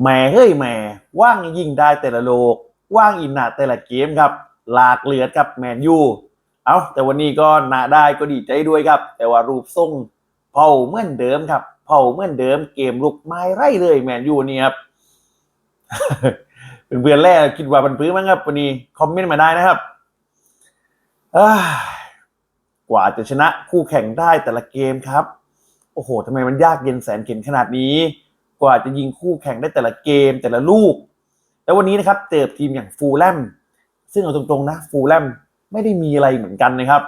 แหมเฮ้ยแหมว่างยิงได้แต่ละโลก ว่างอินหนาแต่ละเกมครับหลากเหลือกับแมนยูเอาแต่วันนี้ก็หนาได้ก็ดีใจด้วยครับ แต่ว่ารูปทรงเผาเหมือนเดิมครับเผาเหมือนเดิมเกมลุกไม่ไร่เลยแมนยูนี่ครับเป็นเพื่อนแรกคิดว่ามันพื้นมั้งครับวันนี้คอมเมนต์มาได้นะครับกว่าจะชนะคู่แข่งได้แต่ละเกมครับ โอ้โหทำไมมันยากเย็นแสนเข็ญขนาดนี้ กว่าจะยิงคู่แข่งได้แต่ละเกมแต่ละลูก แล้ววันนี้นะครับเจอทีมอย่างฟูลแลมซึ่งเอาตรงๆนะฟูลแลมไม่ได้มีอะไรเหมือนกันนะครับ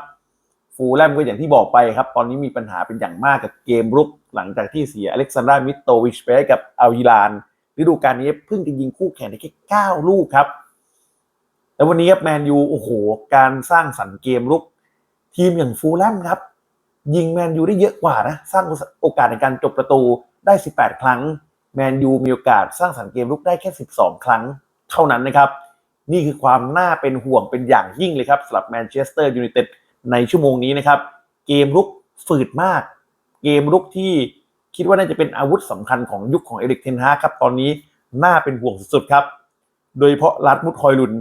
ฟูลแลมก็อย่างที่บอกไปครับ ตอนนี้มีปัญหาเป็นอย่างมากกับเกมรุก หลังจากที่เสียอเล็กซานดรามิโตวิชไปให้กับอัลฮิลานฤดูกาลนี้เพิ่งจะยิงคู่แข่งได้แค่9ลูกครับแล้ววันนี้ครับแมนยูโอ้โห การสร้างสรรค์เกมรุก ทีมอย่างฟูลแลมครับ ยิงแมนยูได้เยอะกว่านะ สร้างโอกาสในการจบประตูได้ 18 ครั้ง แมนยูมีโอกาสสร้างสรรค์เกมรุกได้แค่ 12 ครั้งเท่านั้นนะครับ นี่คือความน่าเป็นห่วงเป็นอย่างยิ่งเลยครับสำหรับแมนเชสเตอร์ยูไนเต็ดในชั่วโมงนี้นะครับ เกมรุกฝืดมาก เกมรุกที่คิดว่าน่าจะเป็นอาวุธสำคัญของยุคของเอริกเทนฮาครับ ตอนนี้น่าเป็นห่วงสุดๆครับ โดยเฉพาะลัดมุดคอยลุน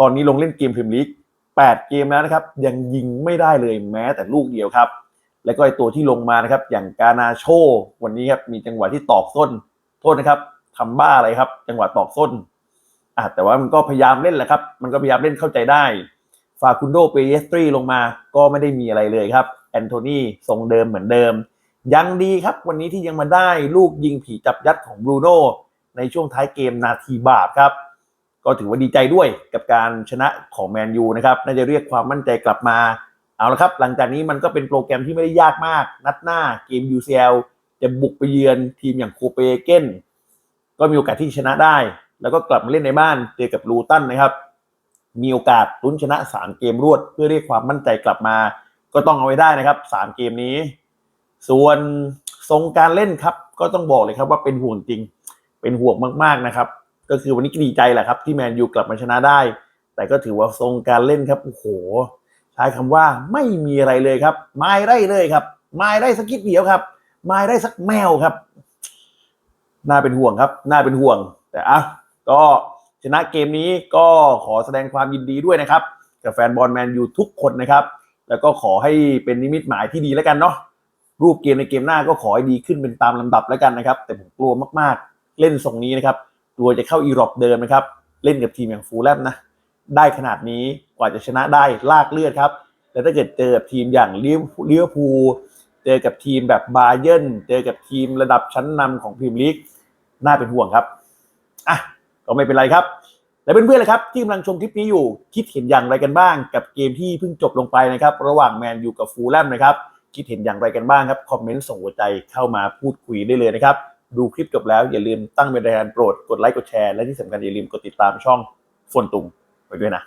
ตอนนี้ลงเล่นเกมพรีเมียร์ลีก8 เกมแล้วนะครับ ยังยิงไม่ได้เลยแม้แต่ลูกเดียวครับ แล้วก็ไอตัวที่ลงมานะครับ อย่างกานาโช วันนี้ครับมีจังหวะที่ตอกส้น โทษนะครับทำบ้าอะไรครับ จังหวะตอกส้นอะแต่ว่ามันก็พยายามเล่นแหละครับ มันก็พยายามเล่นเข้าใจได้ฟาคุนโดเปเยสตรีลงมาก็ไม่ได้มีอะไรเลยครับแอนโทนีทรงเดิมเหมือนเดิม ยังดีครับวันนี้ที่ยังมาได้ลูกยิงผีจับยัดของบรูโน่ในช่วงท้ายเกมนาทีบาปครับ ก็ถือว่าดีใจด้วยกับการชนะของแมนยูนะครับ น่าจะเรียกความมั่นใจกลับมา เอาละครับ หลังจากนี้มันก็เป็นโปรแกรมที่ไม่ได้ยากมาก นัดหน้าเกม UCL จะบุกไปเยือนทีมอย่างโคเปเกนก็มีโอกาสที่ชนะได้ แล้วก็กลับมาเล่นในบ้านเจอกับลูตันนะครับ มีโอกาสลุ้นชนะ 3 เกมรวด เพื่อเรียกความมั่นใจกลับมา ก็ต้องเอาไว้ได้นะครับ 3 เกมนี้ ส่วนทรงการเล่นครับ ก็ต้องบอกเลยครับว่าเป็นห่วงจริง เป็นห่วงมากๆนะครับ ก็คือวันนี้ก็ดีใจแหละครับ ที่แมนยูกลับมาชนะได้ แต่ก็ถือว่าทรงการเล่นครับโอ้โหใช้คำว่าไม่มีอะไรเลยครับ ไม่ได้เลยครับ ไม่ได้สักิดเดียวครับ ไม่ได้สักแมวครับ น่าเป็นห่วงครับ น่าเป็นห่วง แต่อะก็ชนะเกมนี้ก็ขอแสดงความยินดีด้วยนะครับ กับแฟนบอลแมนยูทุกคนนะครับ แล้วก็ขอให้เป็นนิมิตหมายที่ดีแล้วกันเนาะรูปเกมในเกมหน้าก็ขอให้ดีขึ้นเป็นตามลำดับแล้วกันนะครับ แต่ผมกลัวมากๆ เล่นทรงนี้นะครับกลัวจะเข้าอีรอบเดิมนะครับ เล่นกับทีมอย่างฟูลแลมนะ ได้ขนาดนี้กว่าจะชนะได้ลากเลือดครับ แล้วถ้าเกิดเจอกับทีมอย่างลิเวอร์พูล จอกับทีมแบบบาเยิร์นเจอกับทีมระดับชั้นนำของพรีเมียร์ลีกน่าเป็นห่วงครับอะก็ไม่เป็นไรครับ และเพื่อนๆเลยครับ ที่กำลังชมคลิปนี้อยู่ คิดเห็นอย่างไรกันบ้าง กับเกมที่เพิ่งจบลงไปนะครับ ระหว่างแมนยูกับฟูลแลมนะครับ คิดเห็นอย่างไรกันบ้างครับ คอมเมนต์ส่งหัวใจเข้ามาพูดคุยได้เลยนะครับ ดูคลิปจบแล้วอย่าลืมตั้งเป็นรายการโปรดกดไลค์กดแชร์และที่สำคัญอย่าลืมกดติดตามช่องฟนตุงไปด้วยนะ